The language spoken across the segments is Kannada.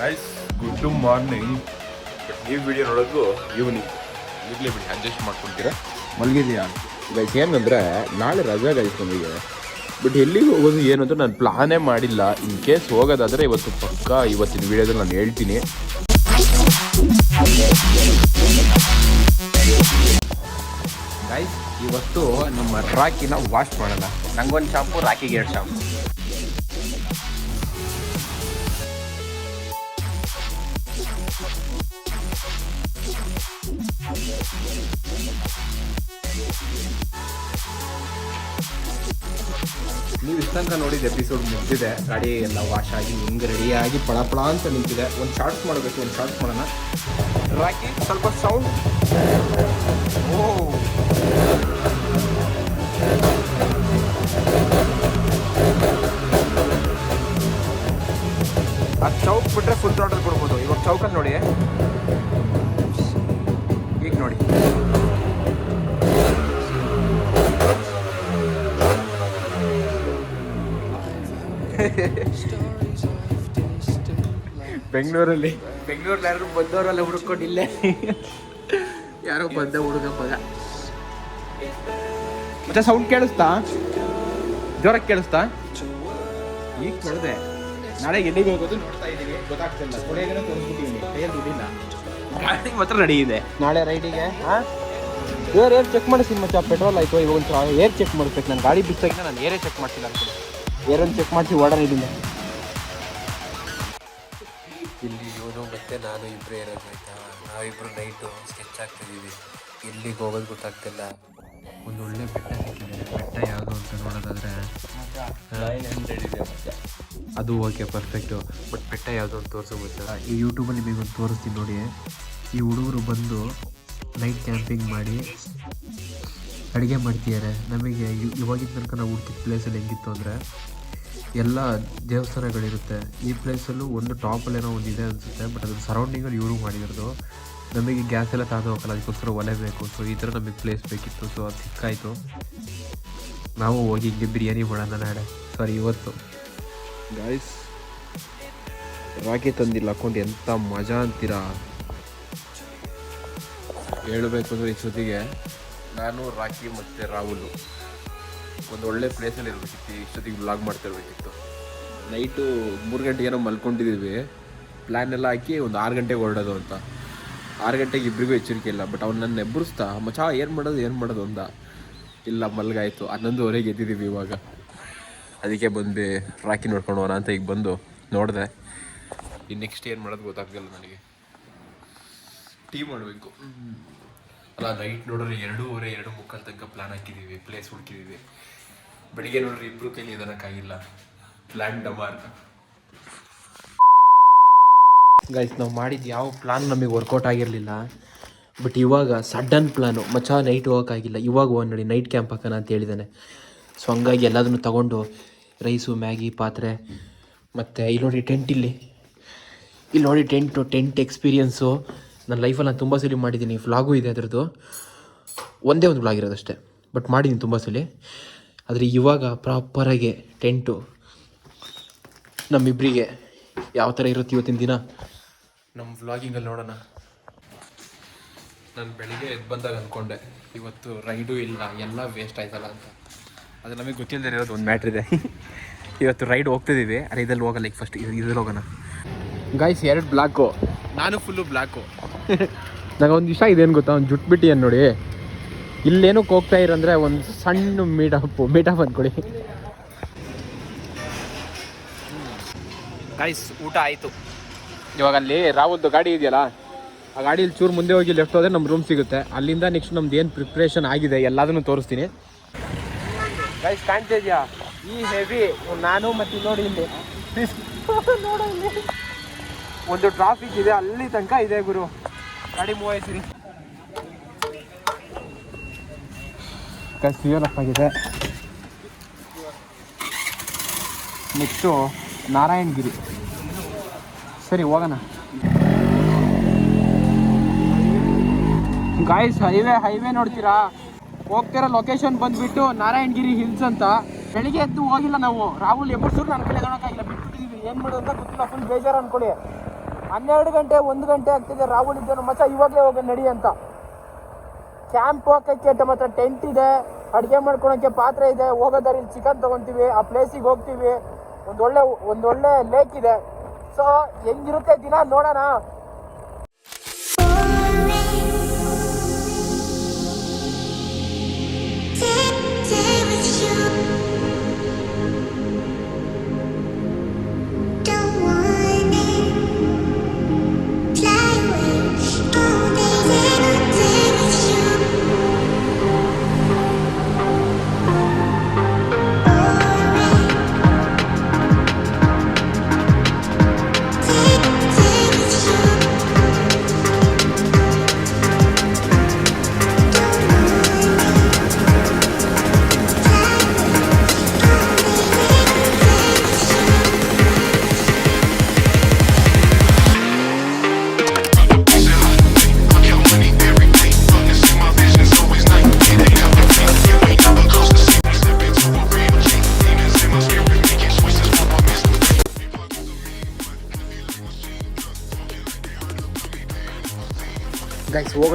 ಗೈಸ್ ಗುಡ್ ಮಾರ್ನಿಂಗ್ ಈ ನೀವು ವಿಡಿಯೋ ನೋಡೋದು ಈವ್ನಿಂಗ್ ಈಗಲೇ ಬಿಡಿ ಅಡ್ಜಸ್ಟ್ ಮಾಡ್ಕೊಳ್ತೀರಾ ಮಲಗಿದೆಯಾ ಗೈಸ್ ಏನಂದ್ರೆ ನಾಳೆ ರಜಾ ಗೈಸ್ ನಮಗೆ. ಬಟ್ ಎಲ್ಲಿಗೆ ಹೋಗೋದು ಏನು ಅಂತ ನಾನು ಪ್ಲಾನೇ ಮಾಡಿಲ್ಲ. ಇನ್ ಕೇಸ್ ಹೋಗೋದಾದ್ರೆ ಇವತ್ತು ಪಕ್ಕ ಇವತ್ತಿನ ವಿಡಿಯೋದಲ್ಲಿ ನಾನು ಹೇಳ್ತೀನಿ. ಗೈಸ್ ಇವತ್ತು ನಮ್ಮ ರಾಕಿನ ವಾಶ್ ಮಾಡೋಣ ನಂಗೊಂದು ಶಾಂಪು ರಾಕಿಗೆ ಎರಡು ಶಾಂಪು ನೀವು ಇಷ್ಟಂಕ ನೋಡಿದ ಎಪಿಸೋಡ್ ಮುಗಿದಿದೆ. ಗಾಡಿ ಎಲ್ಲ ವಾಶ್ ಆಗಿ, ಹಿಂಗೆ ರೆಡಿಯಾಗಿ ಪಳ ಪಳ ಅಂತ ನಿಂತಿದೆ. ಒಂದು ಶಾರ್ಟ್ಸ್ ಮಾಡಬೇಕು, ಒಂದು ಶಾರ್ಟ್ಸ್ ಮಾಡೋಣ. ರಾಕಿ ಸ್ವಲ್ಪ ಸೌಂಡ್ ಓ ಚೌಕಲ್ಲಿ ನೋಡಿ ಈಗ ನೋಡಿ. ಬೆಂಗಳೂರಲ್ಲಿ. ಬೆಂಗಳೂರಲ್ಲಿ ಯಾರು ಬಂದವರೆಲ್ಲ ಹುಡುಕೊಂಡಿಲ್ಲ ಯಾರೋ ಬಂದ ಹುಡುಗ ಪದ ಮತ್ತೆ ಸೌಂಡ್ ಕೇಳಿಸ್ತಾ? ಜೋರಾಗಿ ಕೇಳಿಸ್ತಾ? ಈಗ ಕೇಳಿದೆ. ನಾಳೆ ಎಲ್ಲಿಗೆ ಹೋಗೋದು ನೋಡ್ತಾ ಇದ್ದೀವಿ. ಗೊತ್ತಾಗ್ತಿಲ್ಲ ಕೊನೆಗೇನೋ ತೋರಿಸ್ಬಿಟ್ಟಿದ್ದೀನಿ. ಕೈಯಲ್ಲಿ ದುಡ್ಡಿಲ್ಲ. ಗಾಡಿ ಮಾತ್ರ ನಡೆಯಿದೆ ಇದೆ. ನಾಳೆ ರೈಡಿಗೆ ಏರ್ ಏರ್ ಚೆಕ್ ಮಾಡಿಸಿ ಮಚ್ಚ ಪೆಟ್ರೋಲ್ ಆಯ್ತು ಇವಾಗ ಒಂದು ಏರ್ ಚೆಕ್ ಮಾಡಿಸ್ಬೇಕು ನಾನು ಗಾಡಿ ಬಿಸಾಗಿನ ನಾನು ಏರೇ ಚೆಕ್ ಮಾಡ್ತಿಲ್ಲ ಅನ್ಕೊಂಡು ಏರನ್ನು ಚೆಕ್ ಮಾಡಿಸಿ ಓಡರ್ ಇದ್ದೀನಿ ಇಲ್ಲಿ ಇವನು ಮತ್ತೆ ನಾನು ಇಬ್ಬರು ಇರೋದು ಆಯ್ತಾ ನಾವಿಬ್ರು ನೈಟು ಸ್ಕೆಚ್ ಆಗ್ತಿದ್ದೀವಿ ಎಲ್ಲಿಗೆ ಹೋಗೋದು ಗೊತ್ತಾಗ್ತಿಲ್ಲ ಒಂದು ಒಳ್ಳೆ ಬೆಟ್ಟ ಸಿಕ್ಕಿದೆ. ಬೆಟ್ಟ ಯಾವುದು ಅಂತ ನೋಡೋದಾದ್ರೆ ಅದು ಓಕೆ ಪರ್ಫೆಕ್ಟು ಬಟ್ ಬೆಟ್ಟ ಯಾವುದು ಅಂತ ತೋರಿಸೋ ಈ ಯೂಟ್ಯೂಬಲ್ಲಿ ನಿಮಗೆ ಒಂದು ತೋರಿಸ್ತೀನಿ ನೋಡಿ. ಈ ಹುಡುಗರು ಬಂದು ನೈಟ್ ಕ್ಯಾಂಪಿಂಗ್ ಮಾಡಿ ಅಡುಗೆ ಮಾಡ್ತಿದ್ದಾರೆ. ನಮಗೆ ಇವ್- ಇವಾಗಿನ ತನಕ ನಾವು ಹುಡುಕಿದ ಪ್ಲೇಸಲ್ಲಿ ಹೆಂಗಿತ್ತು ಅಂದರೆ ಎಲ್ಲ ದೇವಸ್ಥಾನಗಳಿರುತ್ತೆ. ಈ ಪ್ಲೇಸಲ್ಲೂ ಒಂದು ಟಾಪಲ್ಲೇನೋ ಒಂದು ಇದೆ ಅನಿಸುತ್ತೆ ಬಟ್ ಅದ್ರ ಸರೌಂಡಿಂಗಲ್ಲಿ ಇವರು ಮಾಡಿರೋದು. ನಮಗೆ ಗ್ಯಾಸ್ ಎಲ್ಲ ತಾದು ಹೋಗಲ್ಲ, ಅದಕ್ಕೋಸ್ಕರ ಒಲೆ ಬೇಕು. ಸೊ ಈ ಥರ ನಮಗೆ ಪ್ಲೇಸ್ ಬೇಕಿತ್ತು. ಸೊ ಅದು ಸಿಕ್ಕಾಯಿತು. ನಾವು ಹೋಗಿ ಹಿಂಗೆ ಬಿರಿಯಾನಿ ಮಾಡೋಣ ನಾಳೆ. ಸಾರಿ ಇವತ್ತು. ಗಾಯ್ಸ್ ರಾಕಿ ತಂದಿಲ್ಲ ಹಾಕೊಂಡು ಎಂತ ಮಜಾ ಅಂತೀರಾ? ಹೇಳಬೇಕು ಅಂದರೆ ಇಷ್ಟೊತ್ತಿಗೆ ನಾನು, ರಾಕಿ ಮತ್ತು ರಾಹುಲ್ ಒಂದು ಒಳ್ಳೆ ಪ್ಲೇಸಲ್ಲಿ ಇರಬೇಕಿತ್ತು. ಇಷ್ಟೊತ್ತಿಗೆ ಬ್ಲಾಗ್ ಮಾಡ್ತಿರ್ಬೇಕಿತ್ತು. ನೈಟು ಮೂರು ಗಂಟೆಗೆ ಏನೋ ಮಲ್ಕೊಂಡಿದ್ದೀವಿ. ಪ್ಲ್ಯಾನ್ ಎಲ್ಲ ಹಾಕಿ ಒಂದು ಆರು ಗಂಟೆಗೆ ಹೊರಡೋದು ಅಂತ. ಆರು ಗಂಟೆಗೆ ಇಬ್ಬರಿಗೂ ಎಚ್ಚರಿಕೆ ಇಲ್ಲ ಬಟ್ ಅವ್ನು ನನ್ನ ಎಬ್ಬರಿಸ್ತಾ ಮಚಾ ಏನು ಮಾಡೋದು ಏನು ಮಾಡೋದು ಅಂದ ಇಲ್ಲ, ಮಲ್ಗಾಯಿತು. ಹನ್ನೊಂದುವರೆಗೆ ಎದ್ದಿದ್ದೀವಿ ಇವಾಗ. ಅದಕ್ಕೆ ಬಂದು ರಾಕಿ ನೋಡ್ಕೊಂಡು ಹೋಗೋಣ ಅಂತ ಈಗ ಬಂದು ನೋಡಿದೆ. ಇನ್ನು ನೆಕ್ಸ್ಟ್ ಏನು ಮಾಡೋದು ಗೊತ್ತಾಗ್ತಿಲ್ಲ ನನಗೆ. ಟೀ ಮಾಡಬೇಕು. ಅಲ್ಲ ನೈಟ್ ನೋಡ್ರಿ ಎರಡೂವರೆ ಎರಡು ಮುಕ್ಕಾಲು ತನಕ ಪ್ಲಾನ್ ಹಾಕಿದ್ದೀವಿ ಪ್ಲೇಸ್ ಹುಡುಕಿದ್ದೀವಿ ಬೆಳಿಗ್ಗೆ ನೋಡ್ರಿ ಇಬ್ಬರು ಕೈಲಿ ಇದನ್ನಕ್ಕಾಗಿಲ್ಲ ಪ್ಲಾನ್ ಡಬಾರ್ ಗೈಸ್ ನಾವು ಮಾಡಿದ ಯಾವ ಪ್ಲಾನ್ ನಮಗೆ ವರ್ಕೌಟ್ ಆಗಿರಲಿಲ್ಲ. ಬಟ್ ಇವಾಗ ಸಡನ್ ಪ್ಲ್ಯಾನು ಮಚ್ಚ ನೈಟ್ ಹೋಗೋಕ್ಕಾಗಿಲ್ಲ ಇವಾಗ ಹೋಗಿ ನೋಡಿ ನೈಟ್ ಕ್ಯಾಂಪ್ ಹಾಕೋಣ ಅಂತ ಹೇಳಿದ್ದಾನೆ ಸೊ ಹಂಗಾಗಿ ಎಲ್ಲದನ್ನು ತಗೊಂಡು ರೈಸು ಮ್ಯಾಗಿ ಪಾತ್ರೆ. ಮತ್ತು ಇಲ್ಲಿ ನೋಡಿ ಟೆಂಟ್ ಇಲ್ಲಿ. ಇಲ್ಲಿ ನೋಡಿ ಟೆಂಟು ಟೆಂಟ್ ಎಕ್ಸ್ಪೀರಿಯನ್ಸು ನನ್ನ ಲೈಫಲ್ಲಿ ನಾನು ತುಂಬ ಸಲ ಮಾಡಿದ್ದೀನಿ ವ್ಲಾಗೂ ಇದೆ ಅದರದ್ದು. ಒಂದೇ ಒಂದು ವ್ಲಾಗ್ ಇರೋದಷ್ಟೇ ಬಟ್ ಮಾಡಿದ್ದೀನಿ ತುಂಬ ಸಲ. ಆದರೆ ಇವಾಗ ಪ್ರಾಪರಾಗಿ ಟೆಂಟು ನಮ್ಮಿಬ್ಬರಿಗೆ ಯಾವ ಥರ ಇರುತ್ತೆ ಇವತ್ತಿನ ದಿನ? ನಮ್ಮ ವ್ಲಾಗಿಂಗಲ್ಲಿ ನೋಡೋಣ. ನಾನು ಬೆಳಿಗ್ಗೆ ಎದ್ದು ಬಂದಾಗ ಅಂದ್ಕೊಂಡೆ ಇವತ್ತು ರೈಡು ಇಲ್ಲ, ಎಲ್ಲ ವೇಸ್ಟ್ ಆಯ್ತಲ್ಲ ಅಂತ. ಅದು ನಮಗೆ ಗೊತ್ತಿಲ್ಲದೆ ಇರೋದು ಒಂದು ಮ್ಯಾಟ್ರ್ ಇದೆ. ಇವತ್ತು ರೈಡ್ ಹೋಗ್ತಿದ್ದೀವಿ ಅರೆ ಇದ್ರಲ್ಲಿ ಹೋಗಲ್ಲ ಈಗ ಫಸ್ಟ್ ಇದ್ರಲ್ಲಿ ಹೋಗೋಣ. ಗಾಯ್ಸ್ ಎರಡು ಬ್ಲಾಕು ನಾನು ಫುಲ್ಲು ಬ್ಲಾಕು ನಂಗೆ ಒಂದು ಇಷ್ಟ ಇದೇನು ಗೊತ್ತಾ? ಒಂದು ಜುಟ್ ಬಿಟ್ಟಿ ನೋಡಿ? ಇಲ್ಲೇನಕ್ಕೆ ಹೋಗ್ತಾ ಇರಂದ್ರೆ ಒಂದು ಸಣ್ಣ ಮೀಟಪ್ ಮೀಟಪ್ ಅಂದ್ಕೊಳ್ಳಿ ಗಾಯ್ಸ್ ಊಟ ಆಯಿತು. ಇವಾಗ ಅಲ್ಲಿ ರಾಹುಲ್ದು ಗಾಡಿ ಇದೆಯಲ್ಲ ಆ ಗಾಡಿಯಲ್ಲಿ ಚೂರು ಮುಂದೆ ಹೋಗಿ ಲೆಫ್ಟ್ ಹೋದರೆ ನಮ್ಮ ರೂಮ್ ಸಿಗುತ್ತೆ. ಅಲ್ಲಿಂದ ನೆಕ್ಸ್ಟ್ ನಮ್ದು ಏನು ಪ್ರಿಪ್ರೇಷನ್ ಆಗಿದೆ ಎಲ್ಲದನ್ನು ತೋರಿಸ್ತೀನಿ. ಗೈಸ್ ಕಾಣ್ತಿದ್ಯಾ ಈ ಹೆವಿ ನಾನು ಮತ್ತೆ ನೋಡಿ ಇಲ್ಲಿ. ನೋಡು. ಒಂದು ಟ್ರಾಫಿಕ್ ಇದೆ, ಅಲ್ಲಿ ತನಕ ಇದೆ ಗುರು. ಗಾಡಿ ಮೂವ್ ಆಯ್ಸಿರಿ ಗೈಸ್ ಅಪ್ ಆಗಿದೆ. ನೆಕ್ಸ್ಟು ನಾರಾಯಣಗಿರಿ. ಸರಿ, ಹೋಗೋಣ. ಗಾಯ್ಸ್ ಹೈವೇ ಹೈವೇ ನೋಡ್ತೀರಾ? ಹೋಗ್ತಿರೋ ಲೊಕೇಶನ್ ಬಂದ್ಬಿಟ್ಟು ನಾರಾಯಣಗಿರಿ ಹಿಲ್ಸ್ ಅಂತ. ಬೆಳಿಗ್ಗೆ ಎದ್ದು ಹೋಗಿಲ್ಲ ನಾವು. ರಾಹುಲ್ ಎಬ್ಬರ್ಸೂರು ನನ್ನ ಕಡೆ ನೋಡೋಕ್ಕಾಗಿಲ್ಲ ಬಿಟ್ಟಿದ್ದೀವಿ ಏನು ಮಾಡೋದು ಅಂತ ಗೊತ್ತಿಲ್ಲ ಫುಲ್ ಬೇಜಾರು ಅನ್ಕೊಳ್ಳಿ. ಹನ್ನೆರಡು ಗಂಟೆ, ಒಂದು ಗಂಟೆ ಆಗ್ತಿದೆ. ರಾಹುಲ್ ಇದ್ದೇನು ಮಚ್ಚ, ಇವಾಗಲೇ ಹೋಗಿ ನಡಿ ಅಂತ. ಕ್ಯಾಂಪ್ ಹೋಗಕ್ಕೆ ನಮ್ಮ ಹತ್ರ ಟೆಂಟ್ ಇದೆ. ಅಡುಗೆ ಮಾಡ್ಕೊಳಕ್ಕೆ ಪಾತ್ರೆ ಇದೆ. ಹೋಗೋದಾರಿ ಚಿಕನ್ ತಗೊಂತೀವಿ. ಆ ಪ್ಲೇಸಿಗೆ ಹೋಗ್ತೀವಿ. ಒಂದೊಳ್ಳೆ ಒಂದೊಳ್ಳೆ ಲೇಕ್ ಇದೆ. ಸೊ ಹೆಂಗಿರುತ್ತೆ ದಿನ ನೋಡೋಣ.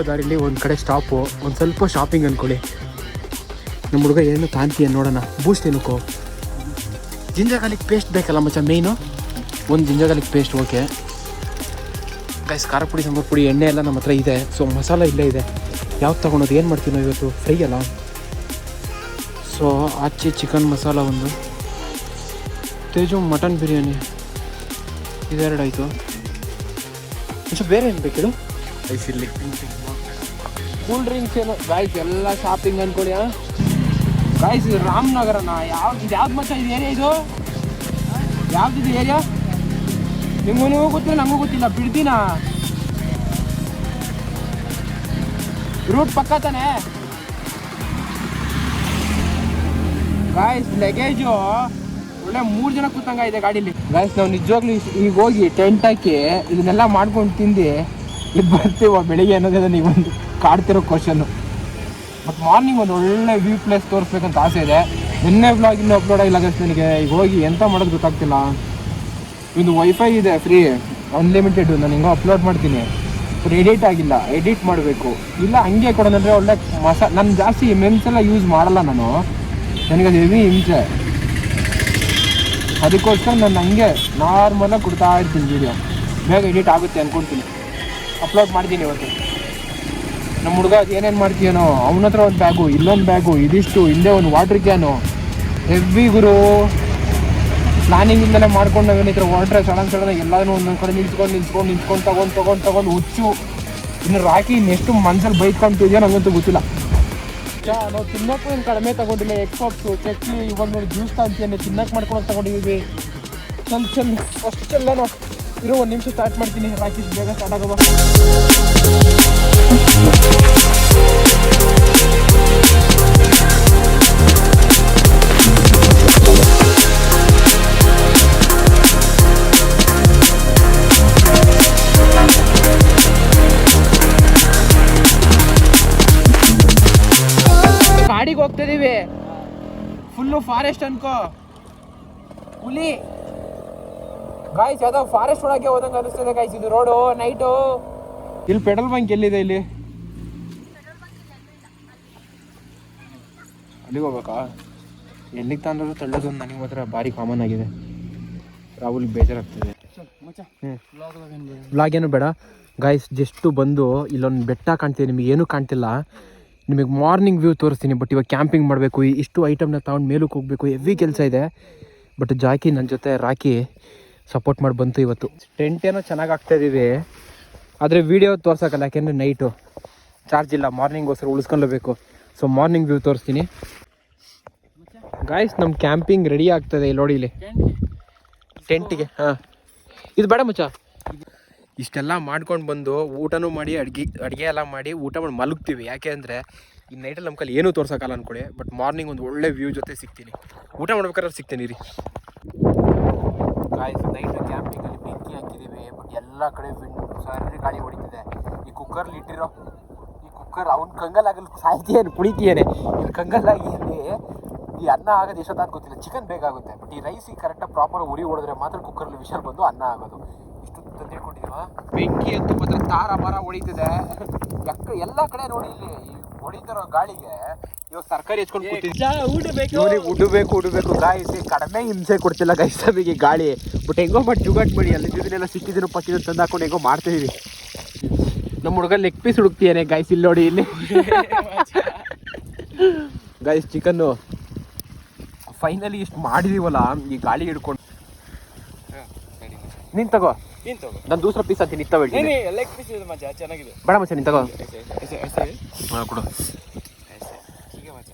ದಾರಿಲಿ ಒಂದು ಕಡೆ ಸ್ಟಾಪು ಒಂದು ಸ್ವಲ್ಪ ಶಾಪಿಂಗ್ ಅಂದ್ಕೊಳ್ಳಿ ನಮ್ಮ ಹುಡುಗ ಏನು ಕಾಂತಿಯ ನೋಡೋಣ. ಬೂಸ್ಟ್ ಜಿಂಜರ್ ಗಾರ್ಲಿಕ್ ಪೇಸ್ಟ್ ಬೇಕಲ್ಲ ಮಚ್ಚ ಮೇಯ್ನು ಒಂದು ginger garlic paste okay guys ಖಾರ ಪುಡಿ, ಸಾಂಬಾರು ಪುಡಿ, ಎಣ್ಣೆ ಎಲ್ಲ ನಮ್ಮ ಹತ್ರ ಇದೆ. ಸೊ ಮಸಾಲ ಇಲ್ಲೇ ಇದೆ. ಯಾವ್ದು ತೊಗೊಳೋದು ಏನು ಮಾಡ್ತೀನೋ ಇವತ್ತು? ಫ್ರೈ ಅಲ್ಲ? ಸೊ ಆಚೆ ಚಿಕನ್ ಮಸಾಲ ಒಂದು. ತೇಜು ಮಟನ್ ಬಿರಿಯಾನಿ. ಇದೆರಡಾಯಿತು. ಬೇರೆ ಏನು ಬೇಕಿದು? ಕೂಲ್ ಡ್ರಿಂಕ್ಸ್ ಏನು? ಗಾಯ್ಸ್ ಎಲ್ಲ ಶಾಪಿಂಗ್ ಅನ್ಕೊಳ್ಳಿ ಗಾಯ್ಸ್ ಇದು ರಾಮನಗರನ ಯಾವ್ದು ಇದು ಯಾವ್ದು ಮಚ್ಚ? ಇದು ಏರಿಯಾ ಇದು? ಯಾವ್ದು ಇದು ಏರಿಯಾ ನಿಮಗೂ ನೀವು ಗೊತ್ತಿಲ್ಲ, ನಮಗೂ ಗೊತ್ತಿಲ್ಲ. ಬಿಡ್ದಿನ ರೂಟ್ ಪಕ್ಕ ತಾನೆ? ಗಾಯ್ಸ್ ಲಗೇಜು ಒಳ್ಳೆ ಮೂರು ಜನ ಕೂತಂಗ ಇದೆ ಗಾಡೀಲಿ. ಗಾಯ್ಸ್ ನಾವು ನಿಜವಾಗ್ಲೂ ಈಗ ಹೋಗಿ ಟೆಂಟ್ ಹಾಕಿ ಇದನ್ನೆಲ್ಲ ಮಾಡ್ಕೊಂಡು ತಿಂದು ಇದು ಬರ್ತೀವ ಬೆಳಿಗ್ಗೆ ಅನ್ನೋದೇ ನೀವು ಒಂದು ಕಾಡ್ತಿರೋ ಕ್ವಶನ್ನು ಮತ್ತು ಮಾರ್ನಿಂಗ್ ಒಂದು ಒಳ್ಳೆ ವ್ಯೂ ಪ್ಲೇಸ್ ತೋರಿಸ್ಬೇಕಂತ ಆಸೆ ಇದೆ. ನಿನ್ನೆ ಬ್ಲಾಗ್ ಇನ್ನೂ ಅಪ್ಲೋಡ್ ಆಗಿಲ್ಲ ಗೈಸ್ ನನಗೆ. ಈಗ ಹೋಗಿ ಎಂತ ಮಾಡೋದು ಗೊತ್ತಾಗ್ತಿಲ್ಲ. ಇದು ವೈಫೈ ಇದೆ ಫ್ರೀ ಅನ್ಲಿಮಿಟೆಡ್ ನಾನು ಹಿಂಗೋ ಅಪ್ಲೋಡ್ ಮಾಡ್ತೀನಿ. ಎಡಿಟ್ ಆಗಿಲ್ಲ ಎಡಿಟ್ ಮಾಡಬೇಕು. ಇಲ್ಲ, ಹಂಗೆ ಕೊಡೋದಂದ್ರೆ ಒಳ್ಳೆ ಮಸ, ನಾನು ಜಾಸ್ತಿ ಎಲ್ಲ ಯೂಸ್ ಮಾಡಲ್ಲ ನಾನು. ನನಗೆ ಅದು ಹೆವಿ ಹಿಂಸೆ. ಅದಕ್ಕೋಸ್ಕರ ನಾನು ಹಂಗೆ ನಾರ್ಮಲಾಗಿ ಕೊಡ್ತಾ ಇರ್ತೀನಿ ವೀಡಿಯೋ ಬೇಗ ಎಡಿಟ್ ಆಗುತ್ತೆ ಅಂದ್ಕೊಳ್ತೀನಿ ಅಪ್ಲೋಡ್ ಮಾಡ್ತೀನಿ ಇವತ್ತು. ನಮ್ಮ ಹುಡುಗ, ಅದು ಏನೇನು ಮಾಡ್ತೀಯನೋ ಅವನ ಹತ್ರ ಒಂದು ಬ್ಯಾಗು ಇಲ್ಲೊಂದು ಬ್ಯಾಗು ಇದಿಷ್ಟು, ಹಿಂದೆ ಒಂದು ವಾಟ್ರ್ ಕ್ಯಾನು ಹೆವಿ ಗುರು, ಪ್ಲಾನಿಂಗಿಂದಲೇ ಮಾಡ್ಕೊಂಡು ನಾವೇನು ಈ ಥರ ಹೊರಟ್ರೆ ಸಡನ್ ಸಡನ್ ಎಲ್ಲಾನು ಒಂದೊಂದು ಕಡೆ ನಿಲ್ಸ್ಕೊಂಡು ನಿಲ್ಸ್ಕೊಂಡು ನಿಲ್ಸ್ಕೊಂಡು, ತಗೊಂಡು ತಗೊಂಡು ತಗೊಂಡು ಹುಚ್ಚು. ಇನ್ನು ರಾಕಿ ಇನ್ನೆಷ್ಟು ಮನ್ಸಲ್ಲಿ ಬೈಕೊಂತಿದ್ಯೋ ನನಗಂತೂ ಗೊತ್ತಿಲ್ಲ. ನಾವು ತಿನ್ನೋಕ್ಕೂ ಏನು ಕಡಿಮೆ ತೊಗೊಂಡಿಲ್ಲ ಎಗ್ ಪಪ್ಸು ಚಟ್ನಿ ಇವಾಗ ನೋಡಿ ಜ್ಯೂಸ್ ತಾಂತಿಯನ್ನು ತಿನ್ನಕ್ಕೆ ಮಾಡ್ಕೊಂಡು ತಗೊಂಡಿದ್ದೀವಿ ಚಲ್ ಚಲ್ ಫಸ್ಟ್ ಎಲ್ಲನೋ ಇರೋ ಒಂದು ನಿಮಿಷ ಸ್ಟಾರ್ಟ್ ಮಾಡ್ತೀನಿ. ರಾಕೇಶ್, ಬೇಗ ಸ್ಟಾರ್ಟ್ ಆಗೋದು ಗಾಡಿಗೆ ಹೋಗ್ತಿದೀವಿ ಫುಲ್ಲು ಫಾರೆಸ್ಟ್ ಅನ್ಕೋ. ಹುಲಿ. ಗಾಯ್ಸ್ ಯಾವ್ದೋ ಫಾರೆಸ್ಟ್ ಒಳಗೆ ಹೋದಂಗೆ ಅನಿಸ್ತದೆ ಗಾಯ್ಸ್ ಇದು ರೋಡು ನೈಟು ಇಲ್ಲಿ ಪೆಟ್ರೋಲ್ ಬಂಕ್ ಎಲ್ಲಿದೆ ಇಲ್ಲಿ? ಅಲ್ಲಿಗೆ ಹೋಗ್ಬೇಕಾ? ಎಲ್ಲಿಗೆ ತಂದ್ರೆ ತಳ್ಳೋದು ನನಗೆ ಮಾತ್ರ ಭಾರಿ ಕಾಮನ್ ಆಗಿದೆ. ರಾಹುಲ್ ಬೇಜಾರಾಗ್ತದೆ. ಬ್ಲಾಗ್ ಏನು ಬೇಡ. ಗಾಯ್ಸ್ ಜಸ್ಟು ಬಂದು ಇಲ್ಲೊಂದು ಬೆಟ್ಟ ಕಾಣ್ತಿದೆ. ನಿಮಗೆ ಏನೂ ಕಾಣ್ತಿಲ್ಲ. ನಿಮಗೆ ಮಾರ್ನಿಂಗ್ ವ್ಯೂ ತೋರಿಸ್ತೀನಿ ಬಟ್ ಇವಾಗ ಕ್ಯಾಂಪಿಂಗ್ ಮಾಡಬೇಕು. ಇಷ್ಟು ಐಟಮ್ನ ತಗೊಂಡು ಮೇಲಕ್ಕೆ ಹೋಗಬೇಕು. ಹೆವಿ ಕೆಲಸ ಇದೆ. ಬಟ್ ಜಾಕಿ ನನ್ನ ಜೊತೆ ರಾಕಿ ಸಪೋರ್ಟ್ ಮಾಡಿ ಬಂತು ಇವತ್ತು. ಟೆಂಟ್ ಏನೋ ಚೆನ್ನಾಗಿ ಆಗ್ತಾ ಇದೀವಿ. ಆದರೆ ವೀಡಿಯೋ ತೋರ್ಸೋಕ್ಕಲ್ಲ, ಯಾಕೆಂದರೆ ನೈಟು ಚಾರ್ಜ್ ಇಲ್ಲ ಮಾರ್ನಿಂಗೋಸ್ಕರ ಉಳಿಸ್ಕೊಳ್ಬೇಕು. ಸೊ ಮಾರ್ನಿಂಗ್ ವ್ಯೂ ತೋರಿಸ್ತೀನಿ. ಗಾಯ್ಸ್ ನಮ್ಮ ಕ್ಯಾಂಪಿಂಗ್ ರೆಡಿ ಆಗ್ತದೆ ಇಲ್ಲಿ ನೋಡಿ ಇಲ್ಲಿ. ಟೆಂಟಿಗೆ ಹಾಂ. ಇದು ಬೇಡ ಮುಚ್ಚ. ಇಷ್ಟೆಲ್ಲ ಮಾಡ್ಕೊಂಡು ಬಂದು ಊಟನೂ ಮಾಡಿ, ಅಡುಗೆ ಅಡುಗೆ ಎಲ್ಲ ಮಾಡಿ ಊಟ ಮಾಡಿ ಮಲಗ್ತೀವಿ. ಯಾಕೆ ಅಂದರೆ, ಈ ನೈಟಲ್ಲಿ ನಮ್ಮ ಕೈಲಿ ಏನೂ ತೋರ್ಸೋಕ್ಕಲ್ಲ ಅಂದ್ಕೊಳ್ಳಿ ಬಟ್ ಮಾರ್ನಿಂಗ್ ಒಂದು ಒಳ್ಳೆ ವ್ಯೂ ಜೊತೆ ಸಿಗ್ತೀನಿ. ಊಟ ಮಾಡ್ಬೇಕಾದ್ರೆ ಸಿಗ್ತೀನಿ ರೀ ಗಾಯ್ಸ್ ನೈಟ್ ಕ್ಯಾಂಪಿಂಗಲ್ಲಿ ಬೆಂಕಿ ಹಾಕಿದ್ದೀವಿ ಬಟ್ ಎಲ್ಲ ಕಡೆ ವಿಂಡ್ ಸರಿ ಗಾಳಿ ಹೊಡಿತಿದೆ. ಈ ಕುಕ್ಕರ್ಲಿ ಇಟ್ಟಿರೋ, ಈ ಕುಕ್ಕರ್ ಅವ್ನ ಕಂಗಲಾಗಲಿ ಸಾಯ್ತಿಯೇನು ಕುಳಿತಿಯೇನೆ ಇಲ್ಲಿ ಕಂಗಲಾಗಿ ಇಲ್ಲಿ ಈ ಅನ್ನ ಆಗೋದು ಎಷ್ಟೊತ್ತಾಗ ಗೊತ್ತಿಲ್ಲ. ಚಿಕನ್ ಬೇಕಾಗುತ್ತೆ ಬಟ್ ಈ ರೈಸಿಗೆ ಕರೆಕ್ಟಾಗಿ ಪ್ರಾಪರ್ ಉರಿ ಹೊಡೆದ್ರೆ ಮಾತ್ರ ಕುಕ್ಕರ್ಲಿ ವಿಷಲ್ ಬಂದು ಅನ್ನ ಆಗೋದು. ಇಷ್ಟು ತಂದಿಟ್ಕೊಂಡು ನೋಡಿದ್ವಾ ಬೆಂಕಿ ಅಂತ ಮಾತ್ರ ತಾರ ಮರ ಹೊಡಿತಿದೆ. ಎಲ್ಲ ಕಡೆ ನೋಡಿ ಇಲ್ಲಿ. ಹೊಡಿತಿರೋ ಗಾಳಿಗೆ ಇವಾಗ ತರಕಾರಿ ಹೆಚ್ಕೊಂಡು ಕೂತಿದ್ದೆ ಇವ್ರಿಗೆ ಉಡಬೇಕು ಉಡಬೇಕು ಗಾಯ್ಸ್ ಕಡಿಮೆ ಹಿಂಸೆ ಕೊಡ್ತಿಲ್ಲ ಗೈಸ್ ನಮಗೆ ಗಾಳಿ. ಬಟ್ ಹೆಂಗೋ ಮಾಡಿ ಜುಗಾಟ್ ಮಾಡಿ ಅಲ್ಲಿ ಇದನ್ನೆಲ್ಲ ಸಿಕ್ಕಿದ್ರು ಪಕ್ಕಿದ್ರು ತಂದು ಹಾಕೊಂಡು ಹೆಂಗೋ ಮಾಡ್ತಿದೀವಿ. ನಮ್ಮ ಹುಡುಗ ಲೆಗ್ ಪೀಸ್ ಹುಡುಕ್ತಿಯಾನೆ ಗೈಸ್ ಇಲ್ಲಿ ನೋಡಿ ಇಲ್ಲಿ. ಗೈಸ್ ಚಿಕನ್ನು ಫೈನಲಿ ಇಷ್ಟು ಮಾಡಿದೀವಲ್ಲ ಈ ಗಾಳಿ ಹಿಡ್ಕೊಂಡು. ನೀನು ತಗೋ. ನಾನು ದೂಸರ ಪೀಸ್ ಅಂತೀನಿ ಇತ್ತ ಬೇಡ. ಲೆಗ್ ಪೀಸ್ ಇದೆ ಮಜಾ ಚೆನ್ನಾಗಿದೆ. ಬೇಡ ಮಚ್ಚ ನೀನ್ ತಗೋ. ಐಸೆ ಐಸೆ ಹಾ, ಕೊಡು. ಹ್ಮ್ ಹೀಗೆ ಮಚ್ಚ.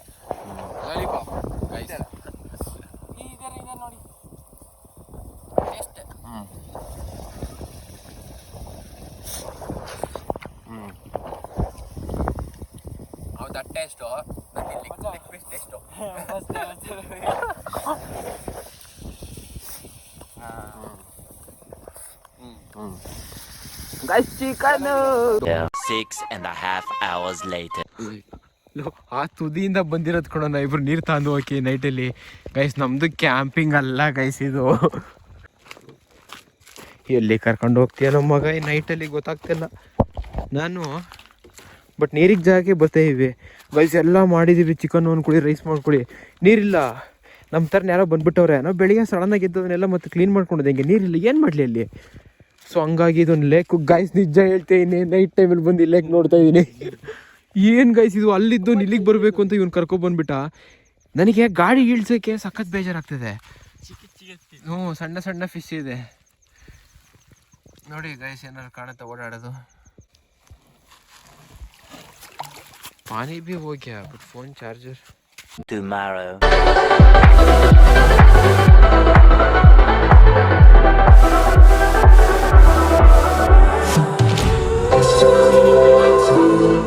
ಹೌದಾ taste leg piece taste guys and a half hours later. ಆ ತುದಿಯಿಂದ ಬಂದಿರೋದು ಕೂಡ ನಾ ಇಬ್ರು ನೀರು ತಂದು ಹೋಗಿ ನೈಟಲ್ಲಿ. ಗೈಸ್ ನಮ್ದು ಕ್ಯಾಂಪಿಂಗ್ ಅಲ್ಲ ಗೈಸ್ ಇದು. ಎಲ್ಲಿ ಕರ್ಕೊಂಡು ಹೋಗ್ತೀಯ ನಮ್ಮ ಮಗ? ಈ ನೈಟಲ್ಲಿ ಗೊತ್ತಾಗ್ತಿಲ್ಲ. ನಾನು ಬಟ್ ನೀರಿಗೆ ಜಾಗಕ್ಕೆ ಬರ್ತಾ ಇವಿ ಗೈಸ್ ಎಲ್ಲ ಮಾಡಿದ್ದೀವಿ ಚಿಕನ್ ಅಂದ್ಕೊಳ್ಳಿ ರೈಸ್ ಮಾಡ್ಕೊಳ್ಳಿ ನೀರಿಲ್ಲ. ನಮ್ಮ ಥರ ಯಾರೋ ಬಂದ್ಬಿಟ್ಟವ್ರೆ. ನಾವು ಬೆಳಿಗ್ಗೆ ಸಡನ್ನಾಗಿ ಎದ್ದವನ್ನೆಲ್ಲ ಮತ್ತೆ ಕ್ಲೀನ್ ಮಾಡ್ಕೊಂಡಿದ್ದೆ. ಹೆಂಗೆ ನೀರಿಲ್ಲ. ಏನು ಮಾಡಲಿ ಅಲ್ಲಿ? ಸೊ ಹಂಗಾಗಿ ಇದೊಂದು ಲೇಕ್ ಗೈಸ್ ನಿಜ ಹೇಳ್ತೀನಿ ನೈಟ್ ಟೈಮಲ್ಲಿ ಬಂದು ಲೇಕ್ ನೋಡ್ತಾ ಇದ್ದೀನಿ ಏನು ಗೈಸ್ ಇದು? ಅಲ್ಲಿದ್ದು ಇಲ್ಲಿಗೆ ಬರಬೇಕು ಅಂತ ಇವ್ನು ಕರ್ಕೊಂಡ್ ಬಂದ್ಬಿಟ್ಟ. ನನಗೆ ಗಾಡಿ ಇಳ್ಸೋಕ್ಕೆ ಸಖತ್ ಬೇಜಾರಾಗ್ತದೆ. ಹ್ಞೂ, ಸಣ್ಣ ಸಣ್ಣ ಫಿಶ್ ಇದೆ. ನೋಡಿ ಗೈಸ್ ಏನಾದ್ರು ಕಾಣುತ್ತೆ ಓಡಾಡೋದು. ಪಾನಿ ಬಿ ಹೋಗ್ಯಾ ಬಟ್ ಫೋನ್ ಚಾರ್ಜರ್ to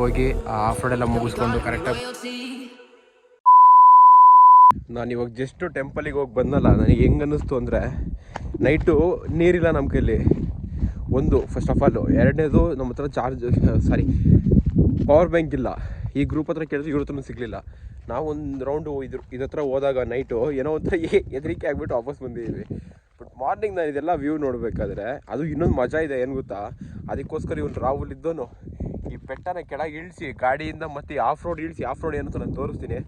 ಹೋಗಿ ಆ ಆಫ್ ಎಲ್ಲ ಮುಗಿಸ್ಕೊಂಡು ಕರೆಕ್ಟಾಗಿ ನಾನು ಇವಾಗ ಜಸ್ಟ್ ಟೆಂಪಲಿಗೆ ಹೋಗಿ ಬಂದಲ್ಲ, ನನಗೆ ಹೆಂಗೆ ಅನ್ನಿಸ್ತು ಅಂದರೆ ನೈಟು ನೀರಿಲ್ಲ ನಮ್ಮ ಕೈಲಿ. ಒಂದು ಫಸ್ಟ್ ಆಫ್ ಆಲು ಎರಡನೇದು ನಮ್ಮ ಹತ್ರ ಚಾರ್ಜ್ ಸಾರಿ ಪವರ್ ಬ್ಯಾಂಕ್ ಇಲ್ಲ. ಈ ಗ್ರೂಪ್ ಹತ್ರ ಕೇಳಿದ್ರೆ ಇವ್ರ ಹತ್ರನೂ ಸಿಗಲಿಲ್ಲ. ನಾವು ಒಂದು ರೌಂಡು ಇದ್ರ ಇದತ್ರ ಹೋದಾಗ ನೈಟು ಏನೋ ಒಂಥರ ಹೆದರಿಕೆ ಆಗಿಬಿಟ್ಟು ವಾಪಸ್ ಬಂದಿದ್ದೀವಿ ಬಟ್ ಮಾರ್ನಿಂಗ್ ನಾನು ಇದೆಲ್ಲ ವ್ಯೂ ನೋಡಬೇಕಾದ್ರೆ, ಅದು ಇನ್ನೊಂದು ಮಜಾ ಇದೆ, ಏನು ಗೊತ್ತಾ? ಅದಕ್ಕೋಸ್ಕರ ಇವನು ರಾಹುಲ್ ಇದ್ದೋನು. ಈ ಬೆಟ್ಟನ ಕೆಳಗೆ ಇಳಿಸಿ, ಗಾಡಿಯಿಂದ ಮತ್ತೆ ಆಫ್ ರೋಡ್ ಇಳಿಸಿ ಆಫ್ ರೋಡ್ ಏನಂತ ನಾನು ತೋರಿಸ್ತೀನಿ.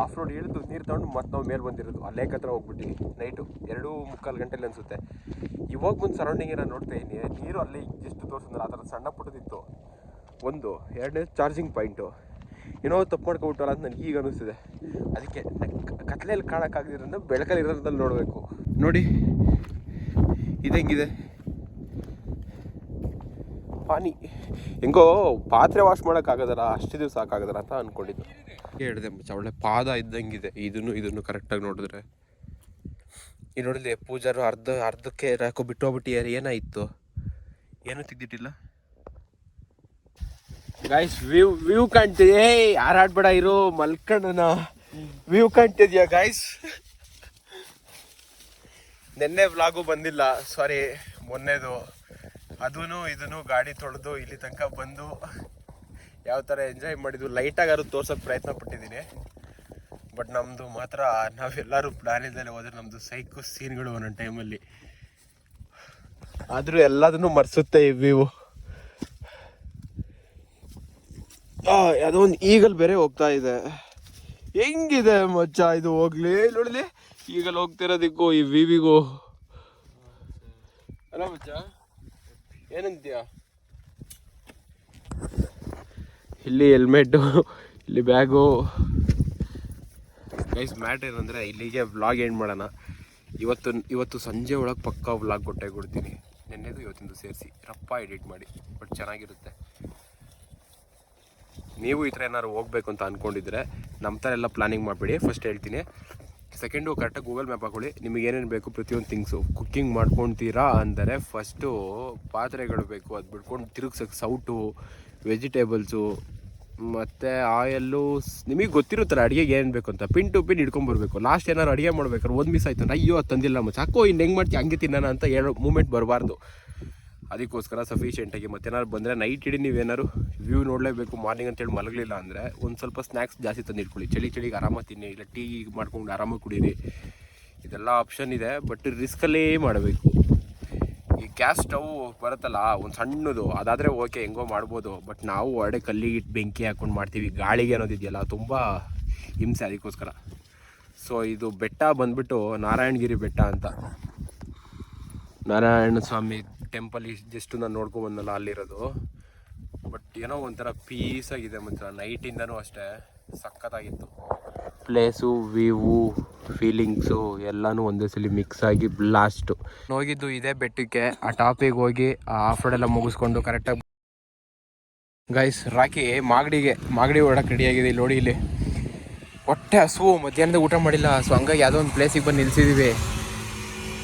ಆಫ್ ರೋಡ್ ಇಳಿದು ನೀರು ತಗೊಂಡು ಮತ್ತೆ ನಾವು ಮೇಲೆ ಬಂದಿರೋದು. ಅಲ್ಲೇ ಹತ್ರ ಹೋಗ್ಬಿಟ್ಟಿವಿ ನೈಟು ಎರಡು ಮುಕ್ಕಾಲು ಗಂಟೆಲಿ ಅನಿಸುತ್ತೆ. ಇವಾಗ ಬಂದು ಸರೌಂಡಿಂಗ್ ನಾನು ನೋಡ್ತಾ ಇದ್ದೀನಿ ನೀರು ಅಲ್ಲಿ ಜಸ್ಟ್ ತೋರಿಸಿದ್ರೆ ಆ ಥರ ಸಣ್ಣ ಪುಟ್ಟದಿತ್ತು ಒಂದು, ಎರಡನೇ ಚಾರ್ಜಿಂಗ್ ಪಾಯಿಂಟು ಏನೋ ತಪ್ಪು ಮಾಡ್ಕೊಬಿಟ್ಟಲ್ಲ ಅಂತ ನನಗೆ ಈಗ ಅನಿಸ್ತಿದೆ. ಅದಕ್ಕೆ ಕತ್ಲೆಯಲ್ಲಿ ಕಾಣೋಕ್ಕಾಗದಿರೋದ್ರಿಂದ ಬೆಳಕಲ್ಲಿ ಇರೋದ್ರಲ್ಲಿ ನೋಡಬೇಕು. ನೋಡಿ ಇದಂಗಿದೆ ಪಾನಿ. ಹೆಂಗೋ ಪಾತ್ರೆ ವಾಶ್ ಮಾಡೋಕ್ಕಾಗೋದಲ್ಲ ಅಷ್ಟು ದಿವಸ ಸಾಕಾಗೋದಲ್ಲ ಅಂತ ಅಂದ್ಕೊಂಡಿದ್ದು ಹೇಳಿದೆ ಒಳ್ಳೆ ಪಾದ ಇದ್ದಂಗಿದೆ. ಇದನ್ನು ಇದನ್ನು ಕರೆಕ್ಟಾಗಿ ನೋಡಿದ್ರೆ. ಈ ನೋಡಿದ್ರೆ ಪೂಜಾರು ಅರ್ಧ ಅರ್ಧಕ್ಕೆ ಬಿಟ್ಟೋಗ್ಬಿಟ್ಟಿ ಬಿಟ್ಟು ಹೋಗ್ಬಿಟ್ಟಿಯಾರ ಏನಾಯಿತು? ಏನೂ ತೆಗ್ದಿಟ್ಟಿಲ್ಲ ಗೈಸ್ ವ್ಯೂ ವ್ಯೂ ಕಾಣ್ತಿದೆ. ಯಾರು ಹಾರಾಡ್ಬೇಡ ಇರು ಮಲ್ಕಂಡನ ವ್ಯೂ ಕಾಣ್ತಿದ್ಯಾ ಗಾಯ್ಸ್ ನಿನ್ನೆ ವ್ಲಾಗು ಬಂದಿಲ್ಲ. ಸಾರಿ ಮೊನ್ನೆದು. ಅದೂ ಇದನ್ನು ಗಾಡಿ ತೊಳೆದು ಇಲ್ಲಿ ತನಕ ಬಂದು ಯಾವ ಥರ ಎಂಜಾಯ್ ಮಾಡಿದ್ವು. ಲೈಟಾಗಾದ್ರು ತೋರ್ಸೋಕೆ ಪ್ರಯತ್ನ ಪಟ್ಟಿದ್ದೀನಿ. ಬಟ್ ನಮ್ಮದು ಮಾತ್ರ ನಾವೆಲ್ಲರೂ ಪ್ಲಾನ್ ಇಲ್ದಲೆ ಹೋದ್ರೆ ನಮ್ಮದು ಸೈಕು ಸೀನ್ಗಳು ಒಂದೊಂದು ಟೈಮಲ್ಲಿ ಆದರೂ ಎಲ್ಲದನ್ನು ಮರೆಸುತ್ತೆ ಈ ವ್ಯೂ ಯಾವುದೋ ಒಂದು ಈಗಲ್ ಬೇರೆ ಹೋಗ್ತಾ ಇದೆ. ಹೆಂಗಿದೆ ಮಚ್ಚ ಇದು ಹೋಗ್ಲಿ? ನೋಡಲಿ. ಈಗಲ್ ಹೋಗ್ತಿರೋದಕ್ಕೂ ಈ ವಿವಿಗೂ ಅಲ್ಲ ಮಚ್ಚ. ಏನಂತೀಯ? ಇಲ್ಲಿ ಹೆಲ್ಮೆಟ್ಟು ಇಲ್ಲಿ ಬ್ಯಾಗು. ಗೈಸ್ ಮ್ಯಾಟ್ ಏನಂದರೆ ಇಲ್ಲಿಗೆ ವ್ಲಾಗ್ ಏನು ಮಾಡೋಣ. ಇವತ್ತು ಇವತ್ತು ಸಂಜೆ ಒಳಗೆ ಪಕ್ಕಾ ವ್ಲಾಗ್ ಕೊಟ್ಟೆ ಕೊಡ್ತೀನಿ ನೆನ್ನೆದು ಇವತ್ತಿಂದು ಸೇರಿಸಿ. ರಪ್ಪ ಎಡಿಟ್ ಮಾಡಿ. ಬಟ್ ಚೆನ್ನಾಗಿರುತ್ತೆ. ನೀವು ಈ ಥರ ಏನಾದ್ರು ಹೋಗ್ಬೇಕು ಅಂತ ಅಂದ್ಕೊಂಡಿದ್ರೆ ನಮ್ಮ ಥರ ಎಲ್ಲ ಪ್ಲಾನಿಂಗ್ ಮಾಡಿಬಿಡಿ. ಫಸ್ಟ್ ಹೇಳ್ತೀನಿ. ಸೆಕೆಂಡು ಕರೆಕ್ಟಾಗಿ ಗೂಗಲ್ ಮ್ಯಾಪ್ ಹಾಕೊಳ್ಳಿ. ನಿಮಗೆ ಏನೇನು ಬೇಕು ಪ್ರತಿಯೊಂದು ಥಿಂಗ್ಸು ಕುಕ್ಕಿಂಗ್ ಮಾಡ್ಕೊತೀರಾ ಅಂದರೆ ಫಸ್ಟು ಪಾತ್ರೆಗಳು ಬೇಕು. ಅದು ಬಿಡ್ಕೊಂಡು ತಿರುಗ್ಸೋಕ್ಕೆ ಸೌಟು ವೆಜಿಟೇಬಲ್ಸು ಮತ್ತು ಆಯಲ್ಲು ನಿಮಗೆ ಗೊತ್ತಿರುತ್ತಲ್ಲ ಅಡುಗೆಗೆ ಏನು ಬೇಕು ಅಂತ. ಪಿನ್ ಟು ಪಿನ್ ಹಿಡ್ಕೊಂಬರ್ಬೇಕು ಲಾಸ್ಟ್ ಏನಾದ್ರು ಅಡುಗೆ ಮಾಡ್ಬೇಕಾದ್ರೆ ಒಂದು ಮಿಸ್ ಆಯ್ತು ಅಯ್ಯೋ, ಅದು ತಂದಿಲ್ಲ ಮಚ್ಚ. ಹಾಕೋ ಇನ್ನು ಹೆಂಗೆ ಮಾಡ್ತೀವಿ ಹಂಗೆ ತಿನ್ನೋಣ ಅಂತ ಹೇಳೋ ಮೂಮೆಂಟ್ ಬರಬಾರ್ದು. ಅದಕ್ಕೋಸ್ಕರ ಸಫಿಷಿಯೆಂಟಾಗಿ ಮತ್ತೇನಾದ್ರು ಬಂದರೆ ನೈಟ್ ಇಡೀ ನೀವೇನಾದ್ರು ವ್ಯೂ ನೋಡಲೇಬೇಕು ಮಾರ್ನಿಂಗ್ ಅಂತೇಳಿ ಮಲಗಲಿಲ್ಲ ಅಂದರೆ ಒಂದು ಸ್ವಲ್ಪ ಸ್ನ್ಯಾಕ್ಸ್ ಜಾಸ್ತಿ ತಂದು ಇಟ್ಕೊಳ್ಳಿ ಚಳಿ ಚಳಿಗೆ ಆರಾಮಾಗಿ ತಿನ್ನಿ, ಇಲ್ಲ ಟೀ ಮಾಡ್ಕೊಂಡು ಆರಾಮಾಗಿ ಕುಡೀರಿ. ಇದೆಲ್ಲ ಆಪ್ಷನ್ ಇದೆ ಬಟ್ ರಿಸ್ಕಲ್ಲೇ ಮಾಡಬೇಕು. ಈ ಗ್ಯಾಸ್ ಸ್ಟವ್ ಬರುತ್ತಲ್ಲ, ಒಂದು ಸಣ್ಣದು, ಅದಾದರೆ ಓಕೆ ಹೆಂಗೋ ಮಾಡ್ಬೋದು. ಬಟ್ ನಾವು ಹೊರಡೆ ಕಲ್ಲಿಗೆ ಇಟ್ಟು ಬೆಂಕಿ ಹಾಕ್ಕೊಂಡು ಮಾಡ್ತೀವಿ, ಗಾಳಿಗೆ ಅನ್ನೋದಿದೆಯಲ್ಲ ತುಂಬ ಹಿಂಸೆ ಅದಕ್ಕೋಸ್ಕರ. ಸೊ ಇದು ಬೆಟ್ಟ ಬಂದ್ಬಿಟ್ಟು ನಾರಾಯಣಗಿರಿ ಬೆಟ್ಟ ಅಂತ. ನಾರಾಯಣ ಸ್ವಾಮಿ ಟೆಂಪಲ್ ಜಸ್ಟ್ ನಾನು ನೋಡ್ಕೊಂಡು ಬಂದಲ್ಲ ಅಲ್ಲಿರೋದು. ಬಟ್ ಏನೋ ಒಂಥರ ಪೀಸ್ ಆಗಿದೆ ಮಾತ್ರ ನೈಟಿಂದನೂ ಅಷ್ಟೇ ಸಖತ್ತಾಗಿತ್ತು. ಪ್ಲೇಸು ವ್ಯೂವು ಫೀಲಿಂಗ್ಸು ಎಲ್ಲನೂ ಒಂದೇ ಸಲ ಮಿಕ್ಸ್ ಆಗಿ ಬ್ಲಾಸ್ಟು ಹೋಗಿದ್ದು ಇದೇ ಬೆಟ್ಟಕ್ಕೆ ಆ ಟಾಪಿಗೆ ಹೋಗಿ ಆ ಆಫ್ ರೋಡ್ ಎಲ್ಲ ಮುಗಿಸ್ಕೊಂಡು ಕರೆಕ್ಟಾಗಿ ಗೈಸ್ ರಾಕಿ ಮಾಗಡಿಗೆ ಮಾಗಡಿ ಹೊರಡಕ್ಕೆ ರೆಡಿಯಾಗಿದೆ ಇಲ್ಲಿ ನೋಡಿ ಇಲ್ಲಿ. ಒಟ್ಟೆ ಹಸು ಮಧ್ಯಾಹ್ನದ ಊಟ ಮಾಡಿಲ್ಲ ಸೊ ಹಂಗಾಗಿ ಯಾವುದೋ ಒಂದು ಪ್ಲೇಸಿಗೆ ಬಂದು ನಿಲ್ಸಿದ್ದೀವಿ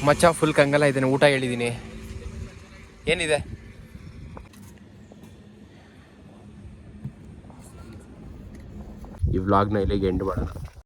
ಮಚ್ಚ ಫುಲ್ ಕಂಗಲ್ಲ ಇದ್ದಾನೆ ಊಟ ಹೇಳಿದ್ದೀನಿ ಏನಿದೆ? ಈ ವ್ಲಾಗ್ನ ಇಲ್ಲಿಗೆ ಎಂಡ್ ಮಾಡೋಣ.